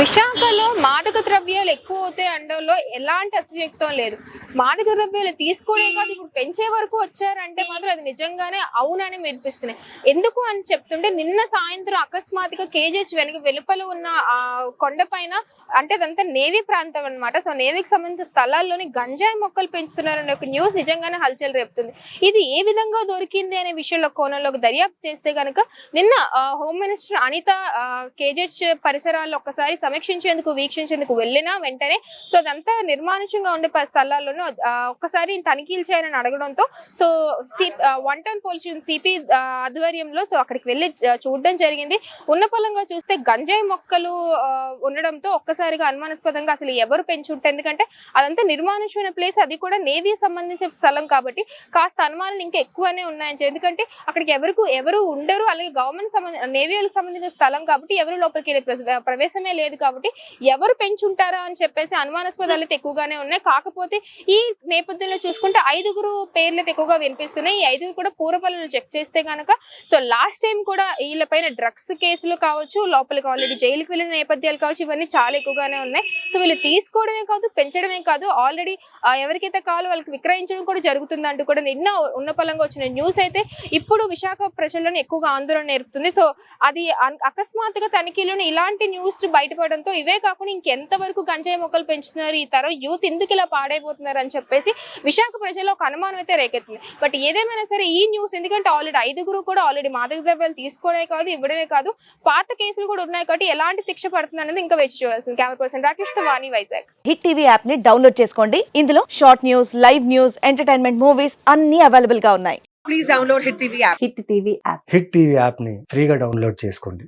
విశాఖలో మాదక ద్రవ్యాలు ఎక్కువ అవుతాయి అనడంలో ఎలాంటి అసయుక్తం లేదు. మాదక ద్రవ్యాలు తీసుకోవడం కాదు ఇప్పుడు పెంచే వరకు వచ్చారంటే మాత్రం అది నిజంగానే అవునని మెరిపిస్తున్నాయి. ఎందుకు అని చెప్తుంటే నిన్న సాయంత్రం అకస్మాత్తుగా కేజీహెచ్ వెనక వెలుపల ఉన్న ఆ కొండ పైన అంటే అదంతా నేవీ ప్రాంతం అనమాట సో నేవీకి సంబంధించిన స్థలాల్లోని గంజాయి మొక్కలు పెంచుతున్నారనే ఒక న్యూస్ నిజంగానే హల్చల్ రేపుతుంది. ఇది ఏ విధంగా దొరికింది అనే విషయంలో కోణంలోకి దర్యాప్తు చేస్తే కనుక నిన్న హోమ్ మినిస్టర్ అనిత కేజెచ్ పరిసరాల్లో ఒక్కసారి సమీక్షించేందుకు వీక్షించేందుకు వెళ్ళినా వెంటనే సో అదంతా నిర్మానుష్యంగా ఉండే స్థలాల్లోనూ ఒక్కసారి తనిఖీలు చేయాలని అడగడంతో so C one town police CP ఆధ్వర్యంలో సో అక్కడికి వెళ్ళి చూడడం జరిగింది ఉన్న పొలంగా చూస్తే గంజాయి మొక్కలు ఉండడంతో ఒక్కసారిగా అనుమానాస్పదంగా అసలు ఎవరు పెంచుంటే ఎందుకంటే అదంతా నిర్మానుష్యమైన ప్లేస్ అది కూడా నేవీ సంబంధించిన స్థలం కాబట్టి కాస్త అనుమానాలు ఇంకా ఎక్కువనే ఉన్నాయని చెప్పి. ఎందుకంటే అక్కడికి ఎవరికి ఎవరు ఉండరు అలాగే గవర్నమెంట్ సంబంధ నేవీలకు సంబంధించిన స్థలం కాబట్టి ఎవరు లోపలికి వెళ్ళే ప్రవేశమే లేదు కాబట్టి ఎవరు పెంచుంటారా అని చెప్పేసి అనుమానాస్పదాలు అయితే ఎక్కువగానే ఉన్నాయి. కాకపోతే ఈ నేపథ్యంలో చూసుకుంటే ఐదుగురు పేర్లు అయితే ఎక్కువగా వినిపిస్తున్నాయి. ఈ ఐదుగురు కూడా పూర్వపల్లను చెక్ చేస్తే కనుక సో లాస్ట్ టైం కూడా వీళ్ళపైన డ్రగ్స్ కేసులు కావచ్చు లోపలికి ఆల్రెడీ జైలుకి వెళ్ళిన నేపథ్యాలు కావచ్చు ఇవన్నీ చాలా ఎక్కువగానే ఉన్నాయి. సో వీళ్ళు తీసుకోవడమే కాదు పెంచడమే కాదు ఆల్రెడీ ఎవరికైతే కావాలో వాళ్ళకి విక్రయించడం కూడా జరుగుతుంది అంటూ కూడా నిన్న ఉన్న పలంగా వచ్చిన న్యూస్ అయితే ఇప్పుడు విశాఖ ప్రజలను ఎక్కువగా ఆందోళన నేర్పుతుంది. సో అది అకస్మాత్తుగా తనిఖీలోనే ఇలాంటి న్యూస్ బయట బయటపడడంతో ఇవే కాకుండా ఇంకెంత వరకు గంజాయి మొక్కలు పెంచుతున్నారు ఈ తరం యూత్ ఎందుకు ఇలా పాడైపోతున్నారు అని చెప్పేసి విశాఖ ప్రజల్లో ఒక అనుమానం అయితే రేకెత్తుంది. బట్ ఏదేమైనా సరే ఈ న్యూస్ ఎందుకంటే ఆల్రెడీ ఐదుగురు కూడా ఆల్రెడీ మాదక ద్రవ్యాలు తీసుకోవడమే కాదు ఇవ్వడమే కాదు పాత కేసులు కూడా ఉన్నాయి కాబట్టి ఎలాంటి శిక్ష పడుతుంది అనేది ఇంకా వేచి చూడాల్సింది. కెమెరా పర్సన్ రాకేష్తో వాణి వైజాగ్. హిట్ టీవీ యాప్ని డౌన్లోడ్ చేసుకోండి. ఇందులో short news live news entertainment movies అన్ని అవైలబుల్గా ఉన్నాయి. please download Hit TV app. Hit TV app. Hit TV యాప్ని ఫ్రీగా డౌన్లోడ్ చేసుకోండి.